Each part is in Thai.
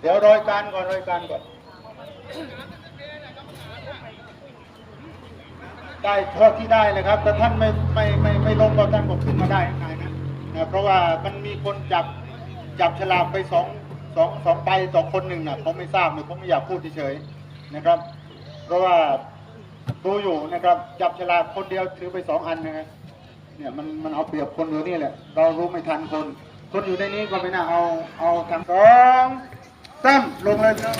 เดี๋ยวโรยการก่อนโรยการก่อน ได้เท่าที่ได้นะครับ แต่ท่านไม่ไม่ไม่ไม่ลงก็ท่านก็ขึ้นมาได้ง่ายนะนะเพราะว่ามันมีคนจับจับฉลากไปสองสองสองใบต่อคนหนึ่งนะผมไม่ทราบเลยผมไม่อยากพูดเฉยๆนะครับ เพราะว่าดูอยู่นะครับ จับฉลากคนเดียวถือไปสองอันนะครับเนี่ยมันมันเอาเปรียบคนอยู่นี่แหละ เรารู้ไม่ทันคน คนอยู่ในนี้ก็ไม่น่าเอาเอาทางสองสามลงเลยนะ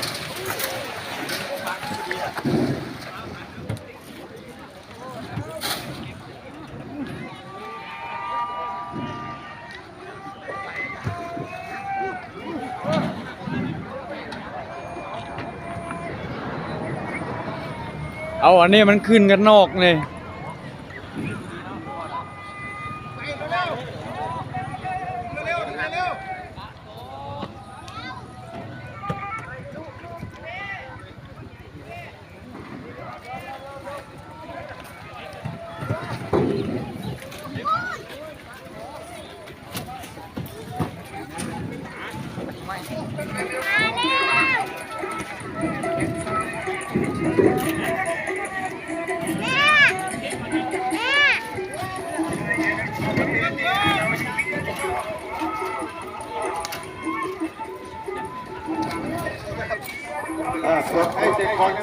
เอาอันนี้มันขึ้นกันนอกเลย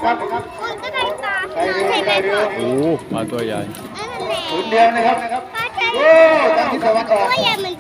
ครับคุณก็ได้ปลาใส่เรือใส่เรือโอ้ปลาตัวใหญ่นั่นแหละศูนย์เดียวนะครับปลาใช่โอ้ทางที่ตะวันออกตัวใหญ่เหมือน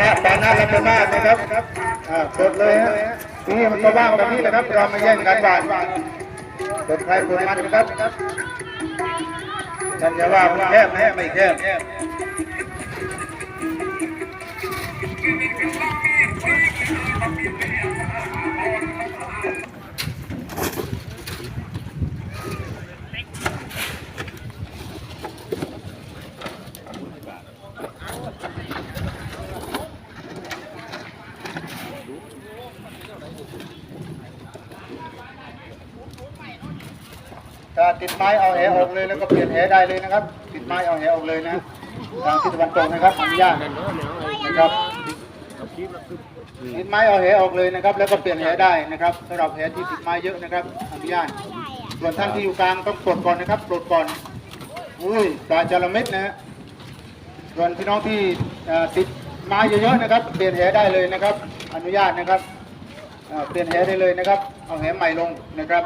นะปานะรัตนมากนะครับกดเลยฮะนี่มันก็ว่างแบบนี้นะครับเรามาแย่งกันบานกดใครกดมันนะครับท่านจะว่ามันแคบนะไม่แคบ ติดไม้เอาแหออกเลยแล้วก็เปลี่ยนแหได้เลยนะครับ ติดไม้เอาแหออกเลยนะทางทิศตะวันตกนะครับอนุญาตนะครับติดไม้เอาแหออกเลยนะครับ แล้วก็เปลี่ยนแหได้นะครับสำหรับแหที่ติดไม้เยอะนะครับอนุญาตส่วนท่านที่อยู่กลางต้องปลดก่อนนะครับปลดก่อนอุ้ยปลาจาระเม็ดนะฮะส่วนพี่น้องที่ติดไม้เยอะๆนะครับ เปลี่ยนแหได้เลยนะครับ อนุญาตนะครับเอ่อเปลี่ยนแหได้เลยนะครับ เอาแหใหม่ลงนะครับ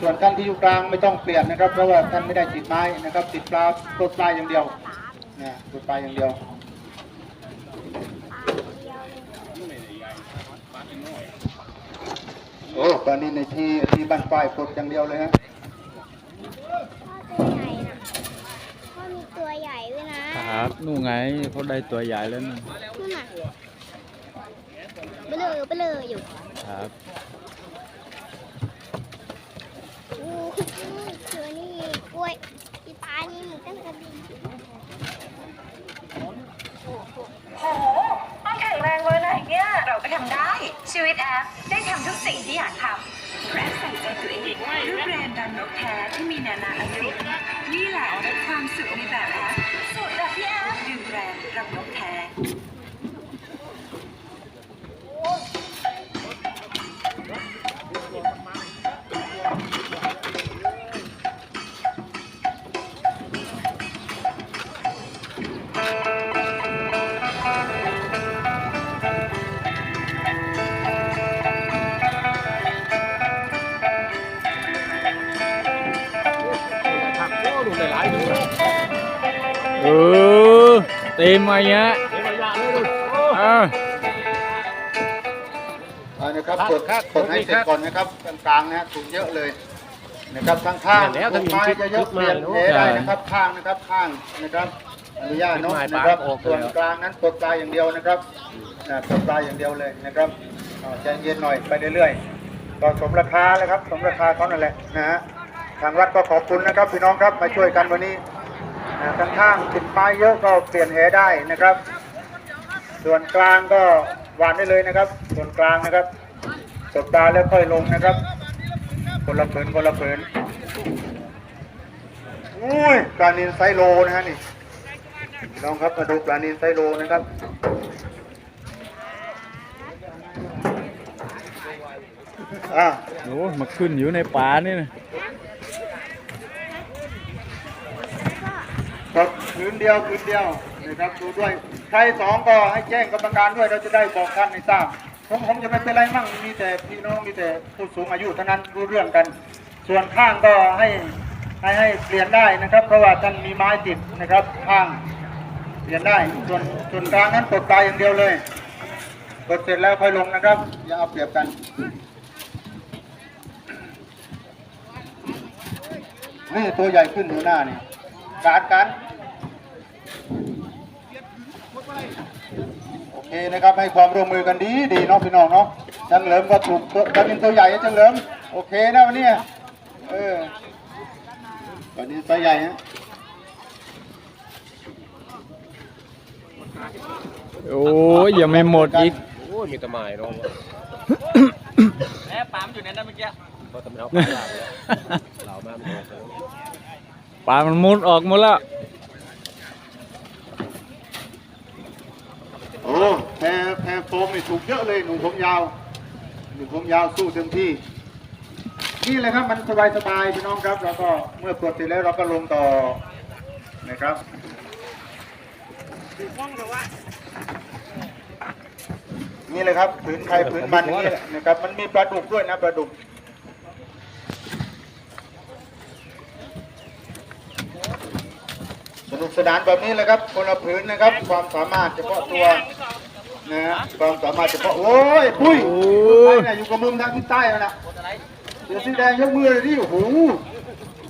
ส่วนท่านที่อยู่กลางไม่ต้องเปลี่ยนนะครับ เพราะว่าท่านไม่ได้ติดไม้นะครับ ติดปลาปลดปลาอย่างเดียวนะปลดปลาอย่างเดียวโอ้ตอนนี้ในที่ที่บ้านป้ายปลดอย่างเดียวเลยฮะพ่อมีตัวใหญ่ด้วยนะครับนู่นไงเขาได้ตัวใหญ่แล้วนู่นนู่นน่ะเบลอเบลออยู่ครับ อู้คือนี่กล้วยอีปลานี่เหมือนกันกระดิ่ง ต้องแข็งแรงเลยนะเนี่ยเราก็ทำได้ ชีวิตแอฟได้ทำทุกสิ่งที่อยากทำแอฟใส่ใจตัวเองด้วยแบรนด์ดันนกแท้ที่มีนานาอายุนี่แหละความสุขในแบบแอฟสูตรแบบพี่แอฟดื่มแบรนด์รังนก ออเต็มมาเงี้ยเออเอานะครับกดกดให้เสร็จก่อนนะครับกลางๆนะถูกเยอะเลยนะครับข้างข้างๆถูกไม้จะเยอะเปลี่ยนแหได้นะครับข้างนะครับข้างนะครับอนุญาตเนาะนะครับส่วนกลางนั้นปลดปลายอย่างเดียวนะครับนะปลดปลาอย่างเดียวเลยนะครับเอาใจเย็นหน่อยไปเรื่อยๆก็สมราคาเลยครับสมราคาเขานั่นแหละนะฮะทางวัดก็ขอบคุณนะครับพี่น้องครับมาช่วยกันวันนี้ ข้างๆติดไม้เยอะก็เปลี่ยนแหได้นะครับ ส่วนกลางก็หวานได้เลยนะครับ ส่วนกลางนะครับตบตาแล้วค่อยลงนะครับ คนละผืนคนละผืนอุ้ยปลานินไซโลนะฮะนี่พี่น้องครับมาดูปลานินไซโลนะครับอ่าโอ้มาขึ้นอยู่ในป่านี่นะ ครับคืนเดียวคืนเดียวนะครับดูด้วยใครสองก็ให้แจ้งกรรมการด้วยเราจะได้บอกท่านให้ทราบผมผมจะไม่เป็นไรมั่งมีแต่พี่น้องมีแต่ผู้สูงอายุเท่านั้นรู้เรื่องกัน ส่วนข้างก็ให้ให้ให้เปลี่ยนได้นะครับ เพราะว่าท่านมีไม้ติดนะครับข้างเปลี่ยนได้ส่วนส่วนกลางนั้นกดตายอย่างเดียวเลยกดเสร็จแล้วค่อยลงนะครับ อย่าเอาเปรียบกันนี่ตัวใหญ่ขึ้นอยู่หน้านี่ การกันโอเคนะครับให้ความร่วมมือกันดีดีเนาะพี่น้องเนาะจังเหลิมก็ถูกตัวจะเป็นตัวใหญ่นะจังเหลิมโอเคนะวันนี้เออวันนี้ตัวใหญ่ฮะโอ้ยยังไม่หมดอีกโอ้ยมีแตะไม้เนาะแม่ปามอยู่ในนั้นเมื่อกี้เพราะตะมันเอาปลาหลากเลยเหล่ามามันอ อกเลามันมุดออกหมดแล้ว โอ้แพรแพรโฟมนี่ถูกเยอะเลยหนูผมยาวหนูผมยาวสู้เต็มที่ นี่แหละครับมันสบายสบายพี่น้องครับ แล้วก็เมื่อปลดเสร็จแล้วเราก็ลงต่อนะครับนี่เลยครับผืนไทยผืนมันนี่แหละนะครับ มันมีปลาดุกด้วยนะปลาดุก สนุกสนานแบบนี้เลยครับคนละผืนนะครับ ความสามารถเฉพาะตัวนะฮะความสามารถเฉพาะโอ้ยปุ้ยโอ้ไปยเนี่ยอยู่กับมุมทางทิศใต้แล้วนะเดี๋ยวสีแดงยกมือเลยดิโอ้โห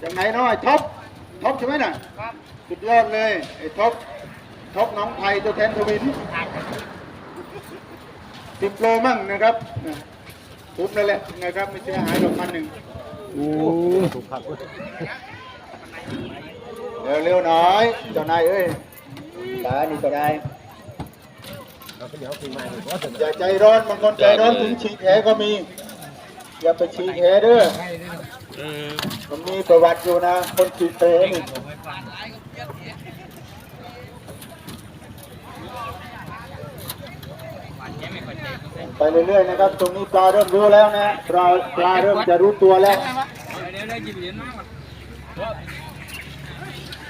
จากไหนเนาะไอ้ท็อปท็อปใช่ไหมน่ะสุดยอดเลยไอ้ท็อปท็อปน้องไทยตัวแทนทวินสิบโลมั่งนะครับทุบนั่นแหละนะครับไม่เสียหายหรอกพันหนึ่งโอ้ถูกผัก เว้ยเร็วๆหน่อยเจ้านายเอ้ยตานี่ก็ได้านียอย่าอย่าใจร้อนบางคนใจร้อนถึงฉีกแผลก็มี อย่าไปฉีกแผลเด้อมันมีประวัติอยู่นะ คนฉีกแผลนี่ไปเรื่อยๆนะครับ ตรงนี้ปลาเริ่มรู้แล้วนะปลาปลาเริ่มจะรู้ตัวแล้ว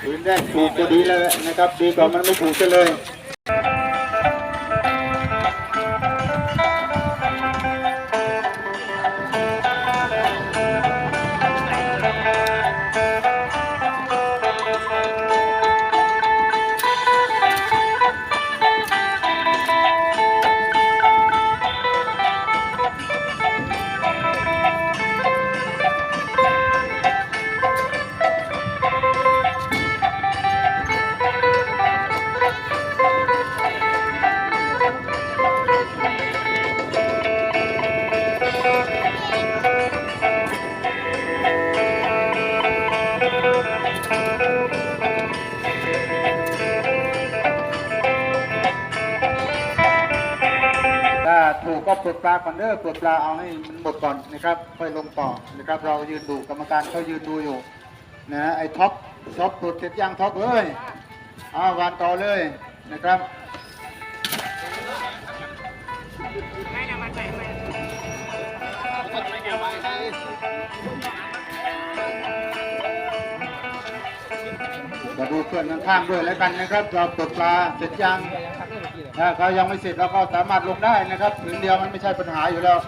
เดี๋ยวได้หยิบเหรียญมาก่อนถึงได้ถูกก็ดีแล้วนะครับ ดีกว่ามันไม่ถูกกันเลย ถูกก็ปลดปลาก่อนเด้อปลดปลาเอาให้มันหมดก่อนนะครับ ค่อยลงต่อนะครับ เรายืนดูกรรมการเขายืนดูอยู่นะไอ้ท็อปท็อปปลดเสร็จยังท็อปเอ้ยเอาวานต่อเลยนะครับมาดูเพื่อนข้างๆด้วยแล้วกันนะครับ เราปลดปลาเสร็จยัง ถ้าเขายังไม่เสร็จเราก็สามารถลงได้นะครับถึงเดียวมันไม่ใช่ปัญหาอยู่แล้ว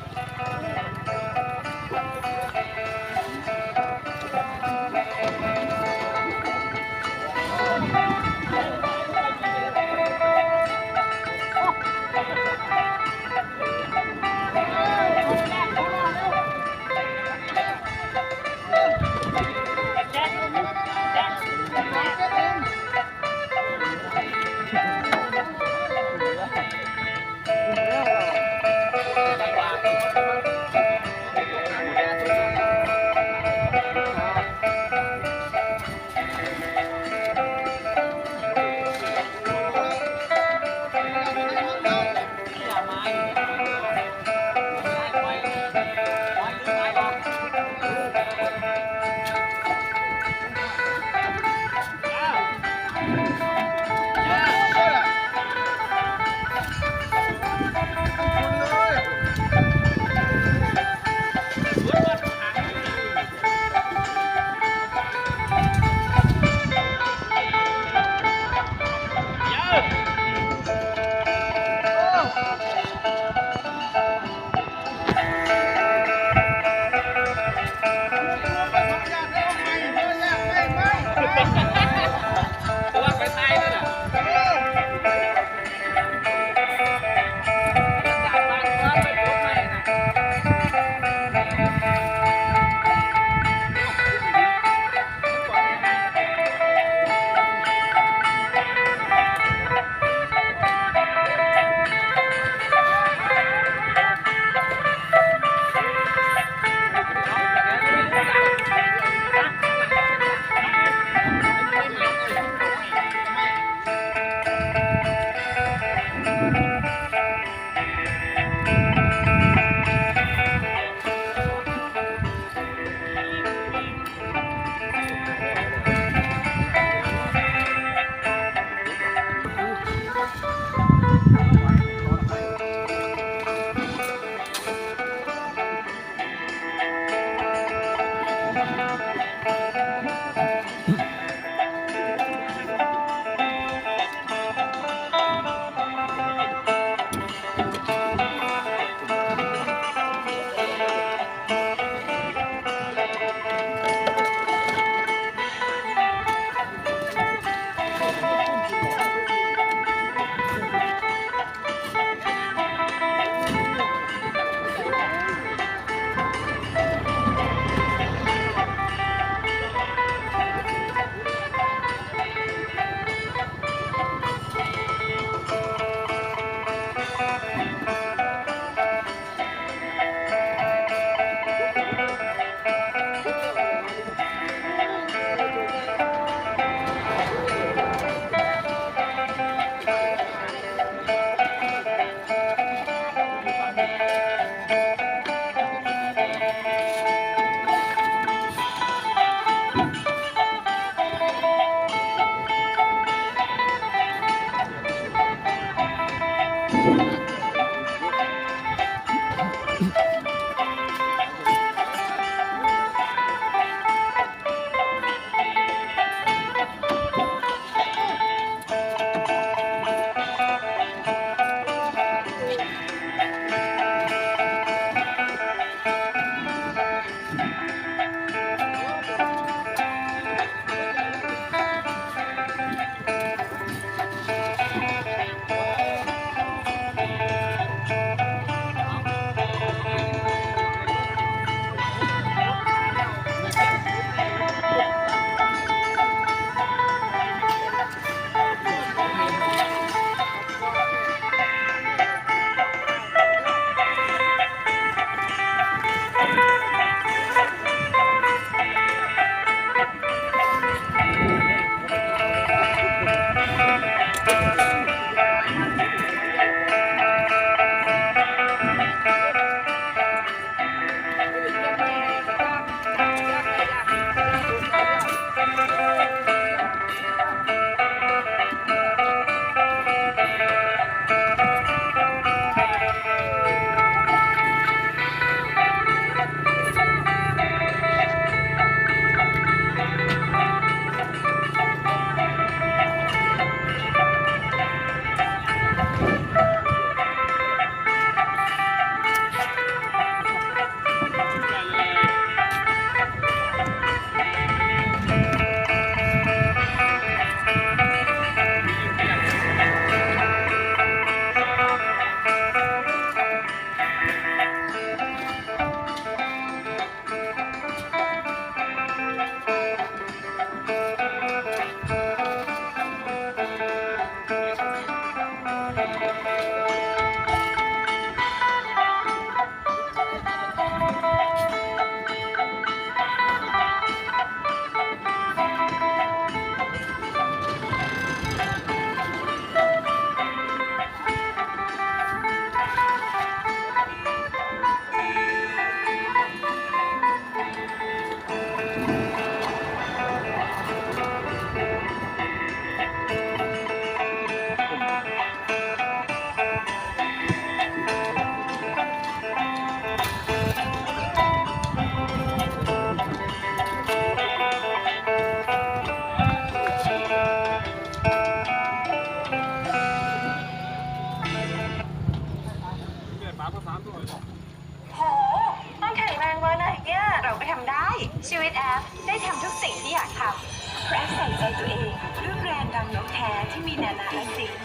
ที่มี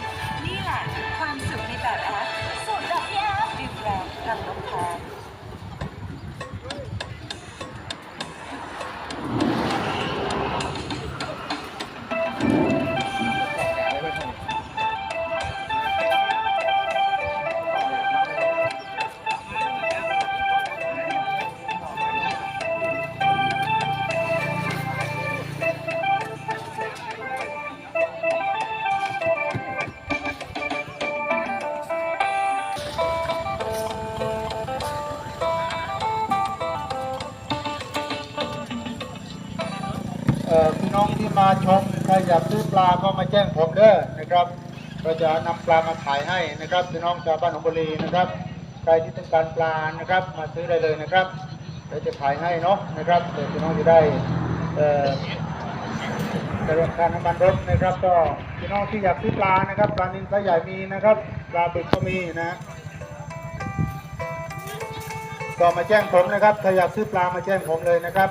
พี่น้องที่มาชมใครอยากซื้อปลาก็มาแจ้งผมเด้อนะครับเราจะนำปลามาขายให้นะครับพี่น้องชาวบ้านหนองบุรีนะครับ ใครที่ต้องการปลานะครับ มาซื้อได้เลยนะครับเดี๋ยวจะถ่ายให้เนาะนะครับเดี๋ยวพี่น้องจะได้เอ่อสำหรับค่าน้ำมันรถนะครับ ก็พี่น้องที่อยากซื้อปลานะครับปลานิลปลาใหญ่มีนะครับปลาบึกก็มีนะก็มาแจ้งผมนะครับถ้าอยากซื้อปลามาแจ้งผมเลยนะครับ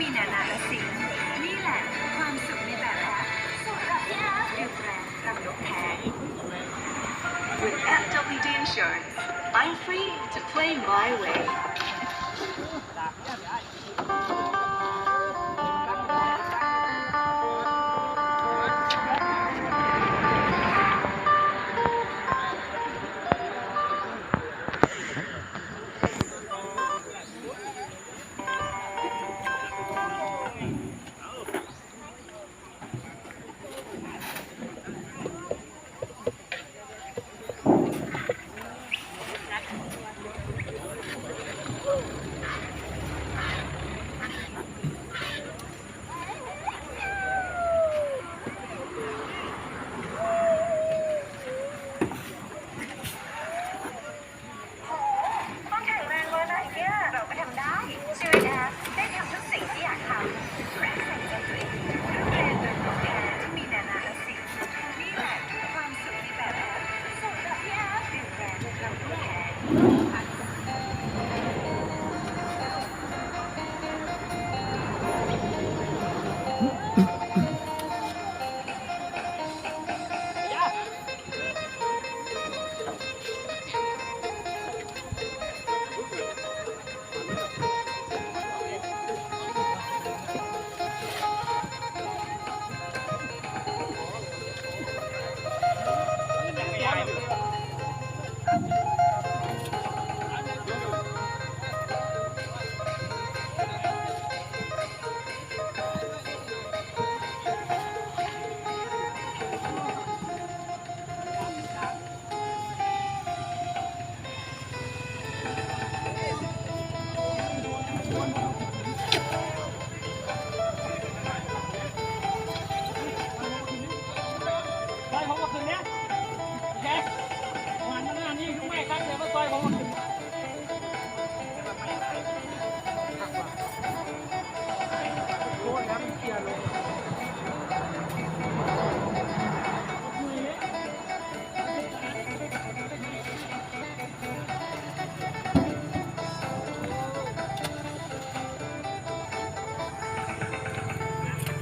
มีนานาและสิ่งนี่แหละความสุขในแบบแอฟสุขกับที่แอฟด้วยแบรนด์รังนกแท้ With FWD Insurance I'm free to play my way Mm-hmm.